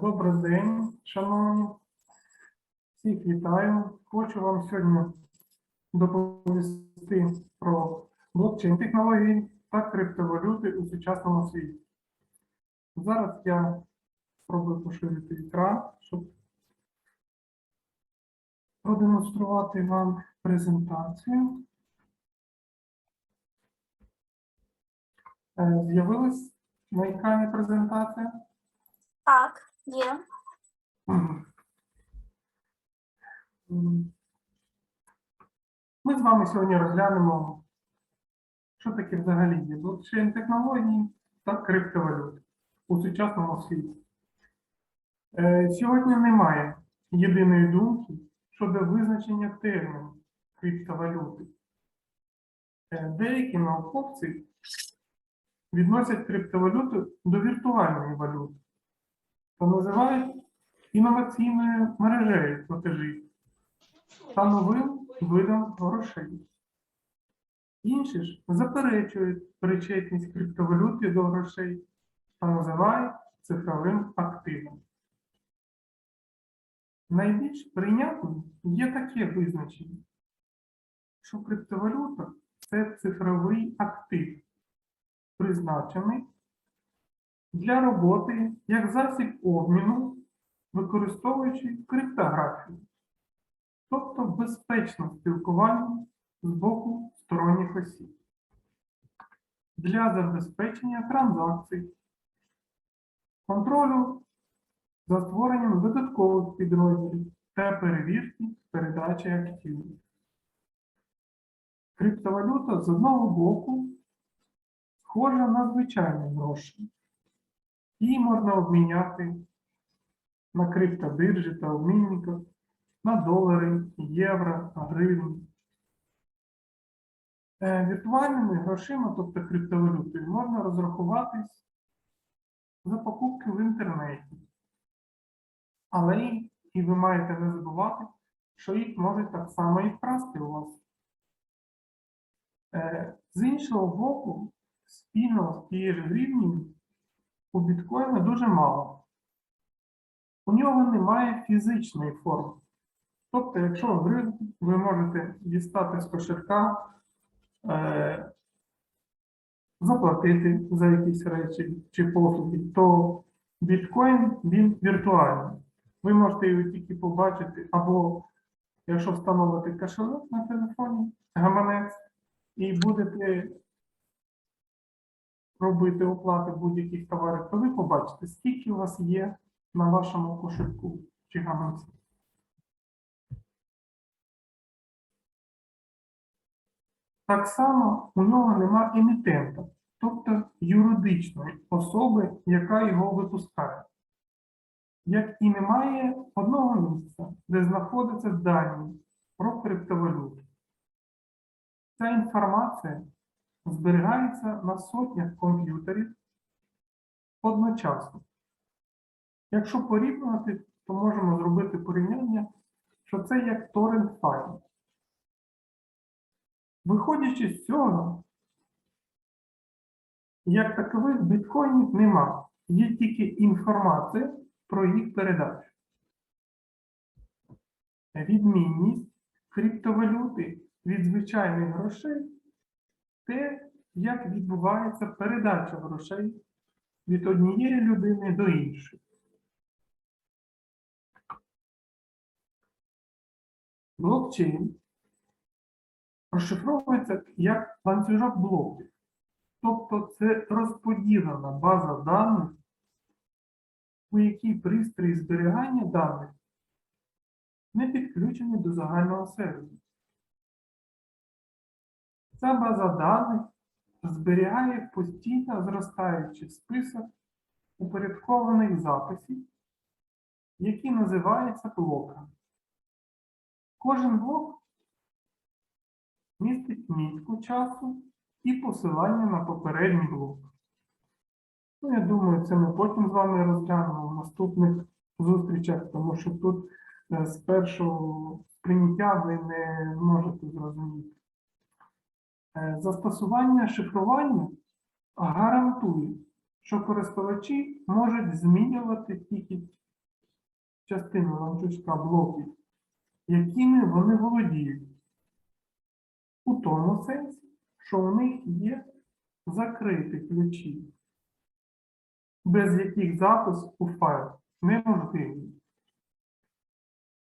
Добрий день, шановні. Всіх вітаю. Хочу вам сьогодні доповісти про блокчейн технології та криптовалюти у сучасному світі. Зараз я спробую поширити екран, щоб продемонструвати вам презентацію. Е, З'явилась на екрані презентація? Так, є. Ми з вами сьогодні розглянемо, що таке взагалі є блокчейн технології та криптовалюти у сучасному світі. Е, Сьогодні немає єдиної думки щодо визначення терміну криптовалюти. Е, Деякі науковці відносять криптовалюту до віртуальної валюти та називають інноваційною мережею платежів та новим видом грошей. Інші ж заперечують причетність криптовалюти до грошей та називають цифровим активом. Найбільш прийнятним є таке визначення, що криптовалюта це цифровий актив, призначений для роботи як засіб обміну, використовуючи криптографію, тобто безпечне спілкування з боку сторонніх осіб для забезпечення транзакцій, контролю за створенням додаткових підрозділів та перевірки передачі активів. Криптовалюта з одного боку схожа на звичайні гроші. Її можна обміняти на криптобиржі та обмінниках, на долари, євро, гривні. Е, Віртуальними грошима, тобто криптовалютою, можна розрахуватись за покупки в інтернеті. Але і, ви маєте не забувати, що їх можуть так само і вкрасти у вас. Е, З іншого боку, спільного з тією ж гривнею у біткоїна дуже мало. У нього немає фізичної форми. Тобто, якщо гривню ви можете дістати з кошелька, е, заплатити за якісь речі чи послуги, то біткоін він віртуальний. Ви можете його тільки побачити, або якщо встановити кошелек на телефоні, гаманець, і будете робити оплати будь-яких товарів, то ви побачите, скільки у вас є на вашому кошельку чи гаманці. Так само у нього нема емітента, тобто юридичної особи, яка його випускає. Як і немає одного місця, де знаходяться дані про криптовалюту. Ця інформація зберігається на сотнях комп'ютерів одночасно. Якщо порівнювати, то можемо зробити порівняння, що це як торрент файл. Виходячи з цього, як такових біткоїнів нема. Є тільки інформація про їх передачу. Відмінність криптовалюти від звичайних грошей те, як відбувається передача грошей від однієї людини до іншої. Блокчейн розшифровується як ланцюжок блоків. Тобто це розподілена база даних, у якій пристрої зберігання даних не підключені до загального серверу. Ця база даних зберігає постійно зростаючий список упорядкованих записів, які називаються блоками. Кожен блок містить мітку часу і посилання на попередній блок. Ну, я думаю, це ми потім з вами розглянемо в наступних зустрічах, тому що тут е, з першого сприйняття ви не можете зрозуміти. Е, Застосування шифрування гарантує, що користувачі можуть змінювати тільки частини ланцюжка блоків, якими вони володіють. У тому сенсі, що у них є закриті ключі, без яких запис у файл неможливий.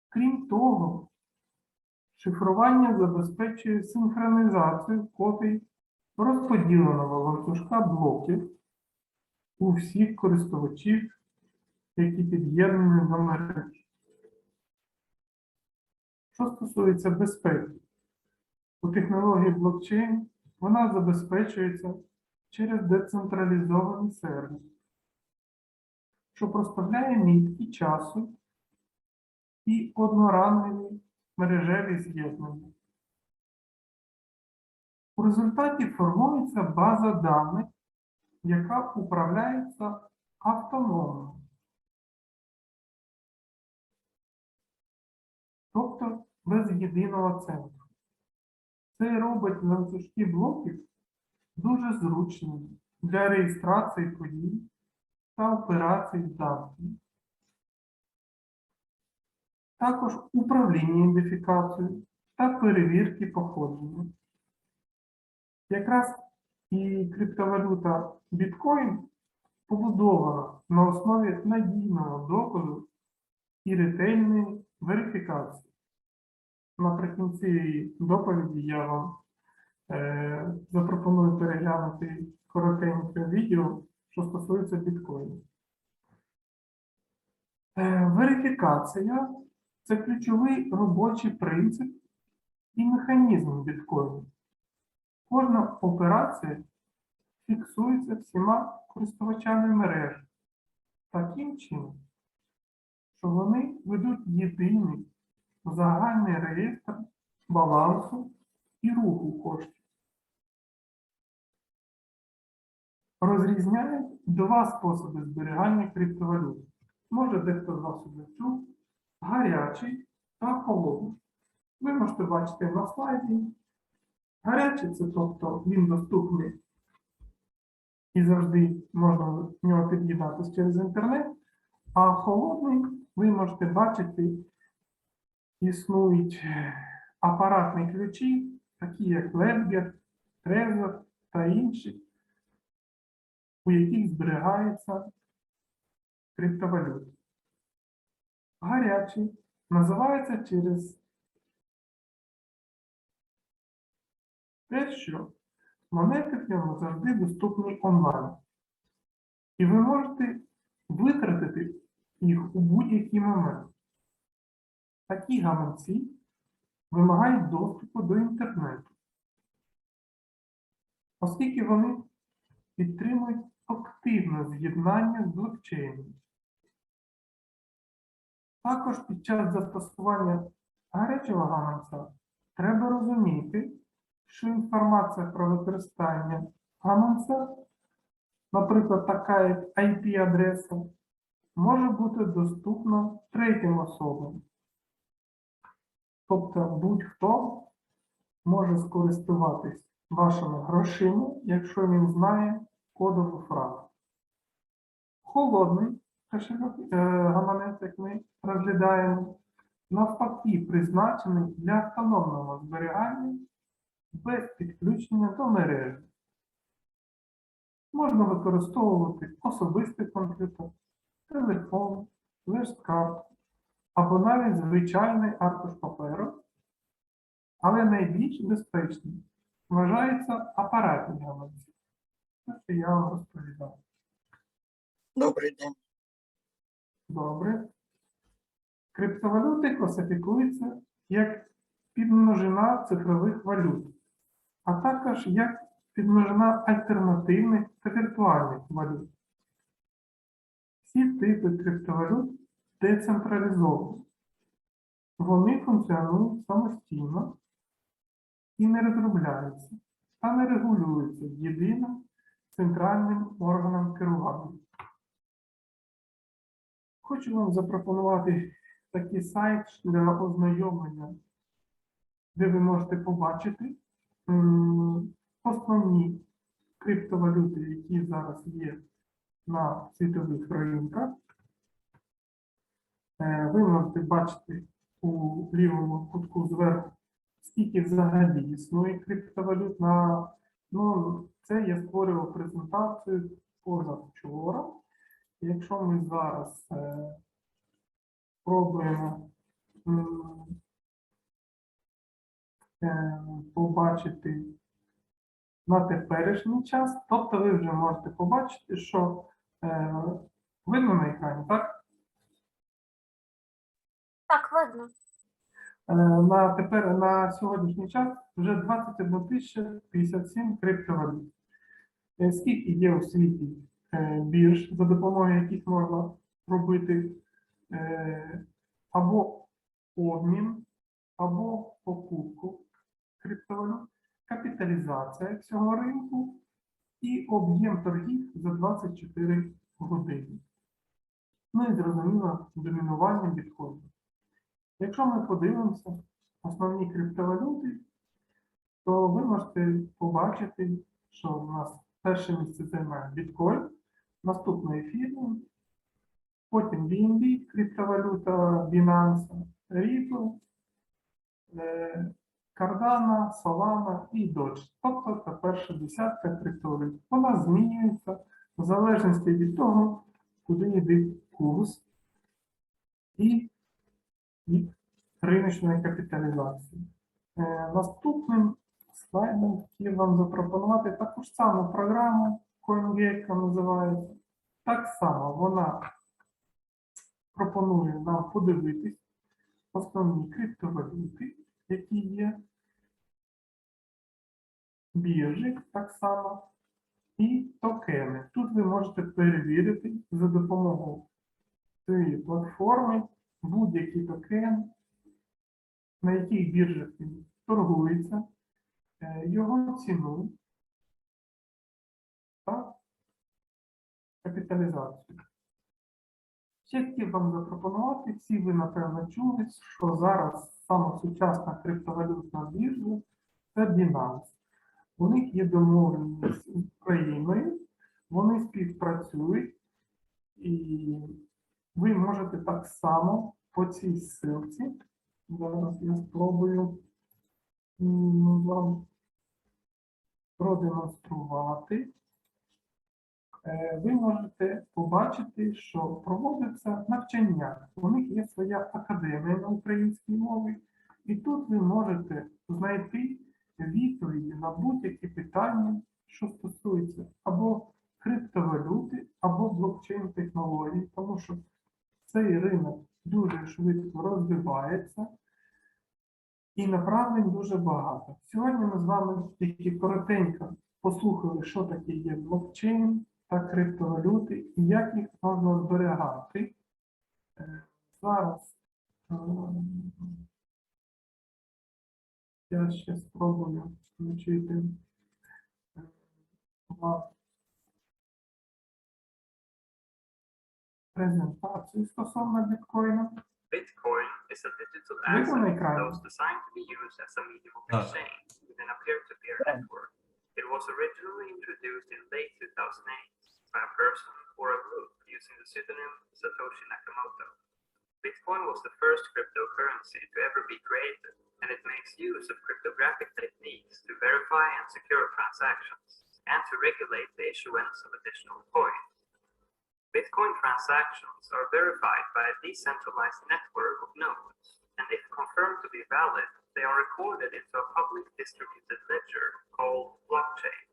Крім того, шифрування забезпечує синхронізацію копій розподіленого ланцюжка блоків у всіх користувачів, які під'єднані до мережі. Що стосується безпеки, у технології блокчейн вона забезпечується через децентралізований сервіс, що проставляє мітки часу і одноранневі мережеві з'єднання. У результаті формується база даних, яка управляється автономно. Тобто без єдиного центру. Це робить ланцюжки блоків дуже зручними для реєстрації подій та операцій з даними. Також управління ідентифікацією та перевірки походження. Якраз і криптовалюта біткоін побудована на основі надійного доказу і ретельної верифікації. Наприкінці доповіді я вам е, запропоную переглянути коротеньке відео, що стосується біткоїну. Е, верифікація це ключовий робочий принцип і механізм біткоїну. Кожна операція фіксується всіма користувачами мережі таким чином, що вони ведуть єдиний загальний реєстр балансу і руху коштів. Розрізняють два способи зберігання криптовалют. Може, дехто з вас уже чув, гарячий та холодний. Ви можете бачити на слайді. Гарячий це тобто він доступний і завжди можна в нього під'єднатися через інтернет. А холодний ви можете бачити, існують апаратні ключі, такі як Ledger, Trezor та інші, у яких зберігається криптовалюта. Гарячий називається через те, що монети в ньому завжди доступні онлайн. І ви можете витратити їх у будь-який момент. Такі гаманці вимагають доступу до інтернету, оскільки вони підтримують активне з'єднання з блокчейном. Також під час застосування гарячого гаманця треба розуміти, що інформація про використання гаманця, наприклад, така як IP-адреса, може бути доступна третім особам. Тобто будь-хто може скористуватись вашими грошима, якщо він знає кодову фразу. Холодний кошельок, гаманець, як ми розглядаємо, навпаки призначений для автономного зберігання без підключення до мережі. Можна використовувати особистий комп'ютер, телефон, лист-карту або навіть звичайний аркуш паперу, але найбільш безпечним вважається апаратні гаманці. Що я вам розповідав. Добрий день. Добре. Криптовалюти класифікуються як підмножина цифрових валют, а також як підмножина альтернативних та віртуальних валют. Всі типи криптовалют децентралізовані. Вони функціонують самостійно і не розробляються та не регулюються єдиним центральним органом керування. Хочу вам запропонувати такий сайт для ознайомлення, де ви можете побачити основні криптовалюти, які зараз є на світових ринках. Е, Ви можете бачити у лівому кутку зверху, скільки взагалі існує криптовалют на ну, це я створював презентацію позавчора. Якщо ми зараз е, спробуємо е, побачити на теперішній час, тобто ви вже можете побачити, що е, видно на екрані, так? Так, видно. На тепер на сьогоднішній час вже 21 тисяча 57 криптовалют. Скільки є у світі бірж, за допомогою яких можна робити е, або обмін, або покупку криптовалют, капіталізація цього ринку і об'єм торгів за 24 години. Ну і зрозуміло, домінування біткоїну. Якщо ми подивимося основні криптовалюти, то ви можете побачити, що у нас перше місце займає біткоін, наступно ефіріум, потім BNB, криптовалюта Binance, Ripple, е, Cardano, Solana і Doge. Тобто це перша десятка криптовалют. Вона змінюється в залежності від того, куди йде курс і від риночної капіталізації. Е, Наступним слайдом хотів вам запропонувати таку ж саму програму, CoinGecko називається. Так само вона пропонує нам подивитись основні криптовалюти, які є, біржі так само, і токени. Тут ви можете перевірити за допомогою цієї платформи будь-який токен, на яких біржах він торгується, е, його ціну та капіталізацію. Ще хотів вам запропонувати, всі ви, напевно, чули, що зараз саме сучасна криптовалютна біржа це Binance. У них є домовленість з Україною, вони співпрацюють і ви можете так само по цій ссылці. Зараз я спробую вам продемонструвати. Е, Ви можете побачити, що проводиться навчання. У них є своя академія на українській мові, і тут ви можете знайти відповіді на будь-які питання, що стосуються або криптовалюти, або блокчейн-технологій, тому що цей ринок дуже швидко розвивається і направлень дуже багато. Сьогодні ми з вами тільки коротенько послухали, що таке є блокчейн та криптовалюти і як їх можна зберігати. Е, Зараз е, я ще спробую включити е, презентацію стосовно біткоїна. Bitcoin is a digital asset that was designed to be used as a medium of exchange within a peer-to-peer network. Was originally introduced in late 2008 by a person or a group using the pseudonym Satoshi Nakamoto. Bitcoin was the first cryptocurrency to ever be created, and it makes use of cryptographic techniques to verify and secure transactions, and to regulate the issuance of additional coins. Bitcoin transactions are verified by a decentralized network of nodes, and if confirmed to be valid, they are recorded into a public distributed ledger called blockchain.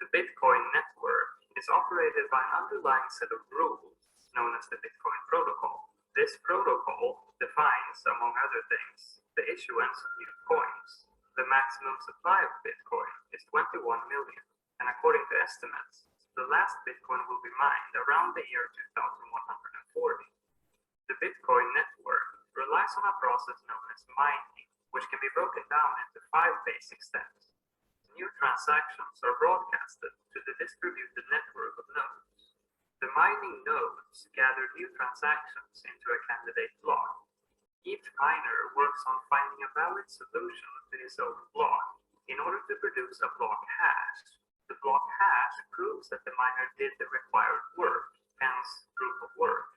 The Bitcoin network is operated by an underlying set of rules known as the Bitcoin protocol. This protocol defines, among other things, the issuance of new coins. The maximum supply of Bitcoin is 21 million, and according to estimates, the last Bitcoin will be mined around the year 2140. The Bitcoin network relies on a process known as mining, which can be broken down into five basic steps. New transactions are broadcasted to the distributed network of nodes. The mining nodes gather new transactions into a candidate block. Each miner works on finding a valid solution to his own block in order to produce a block hash. The block hash proves that the miner did the required work, hence proof of work.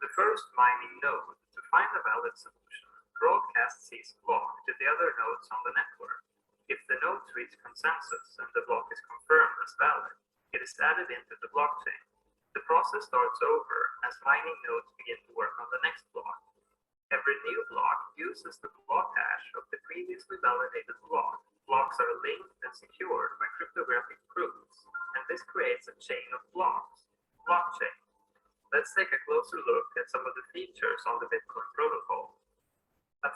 The first first mining node, to find a valid solution, broadcasts his block to the other nodes on the network. If the nodes reach consensus and the block is confirmed as valid, it is added into the blockchain. The process starts over as mining nodes begin to work on the next block. Every new block uses the block hash of the previously validated block. Blocks are linked and secured by cryptographic proofs, and this creates a chain of blocks, blockchain. Let's take a closer look at some of the features on the Bitcoin protocol.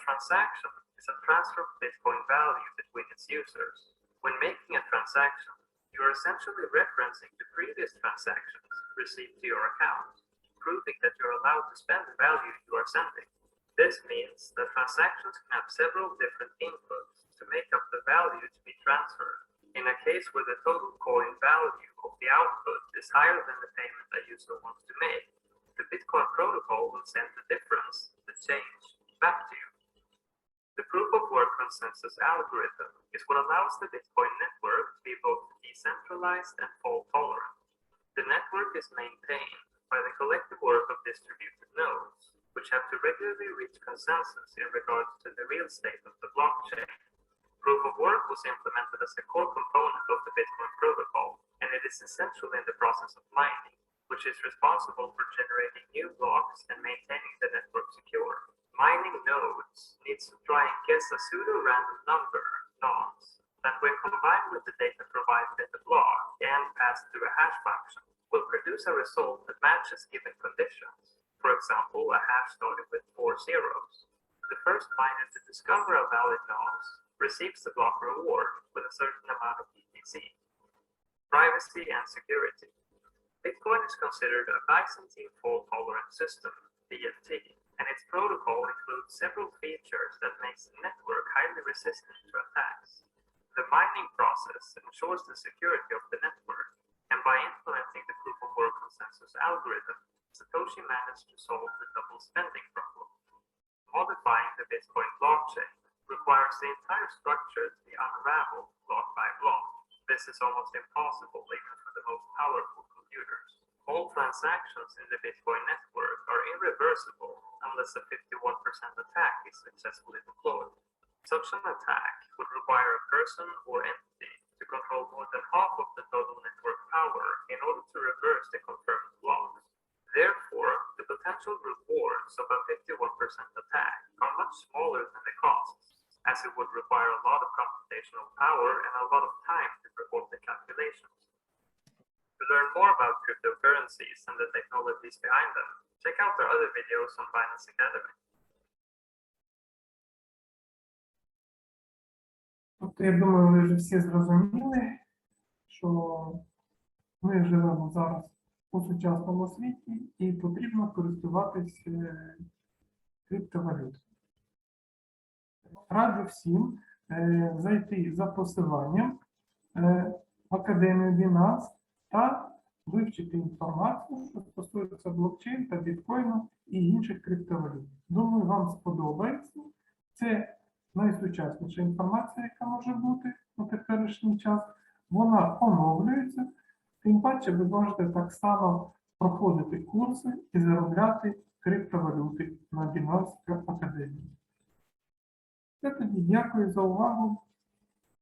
Transaction is a transfer of Bitcoin value between its users. When making a transaction, you are essentially referencing the previous transactions received to your account, proving that you're allowed to spend the value you are sending. This means that transactions can have several different inputs to make up the value to be transferred. In a case where the total coin value of the output is higher than the payment a user wants to make, the Bitcoin protocol will send the difference, the change, back to you. The proof of work consensus algorithm is what allows the Bitcoin network to be both decentralized and fault tolerant. The network is maintained by the collective work of distributed nodes, which have to regularly reach consensus in regards to the real state of the blockchain. Proof of work was implemented as a core component of the Bitcoin protocol, and it is essential in the process of mining, which is responsible for generating new blocks and maintaining the nodes needs to try and guess a pseudo-random number, nonce, that when combined with the data provided in the block and passed through a hash function, will produce a result that matches given conditions. For example, a hash starting with four zeros. The first miner to discover a valid nonce receives the block reward with a certain amount of BTC. Privacy and security. Bitcoin is considered a Byzantine fault-tolerant system, BFT, and its protocol includes several features that makes the network highly resistant to attacks. The mining process ensures the security of the network, and by implementing the proof of work consensus algorithm, Satoshi managed to solve the double spending problem. Modifying the Bitcoin blockchain requires the entire structure to be unraveled block by block. This is almost impossible even for the most powerful computers. All transactions in the Bitcoin network are irreversible unless a 51% attack is successfully deployed. Such an attack would require a person or entity to control more than half of the total network power in order to reverse the confirmed blocks. Therefore, the potential rewards of a 51% attack are much smaller than the costs, as it would require a lot of computational power and a lot of time to perform the calculations. To learn more about cryptocurrencies and the technologies behind them, check out our other videos on Binance Academy. Тобто, я думаю, ви вже всі зрозуміли, що ми живемо зараз у сучасному світі і потрібно користуватись е, криптовалютою. Раджу всім е, зайти за посиланням е, в Академію Binance та вивчити інформацію, що стосується блокчейн та біткоїну і інших криптовалют. Думаю, вам сподобається. Це найсучасніша інформація, яка може бути на теперішній час. Вона оновлюється. Тим паче, ви можете так само проходити курси і заробляти криптовалюти на Binance Академії. Це тоді дякую за увагу.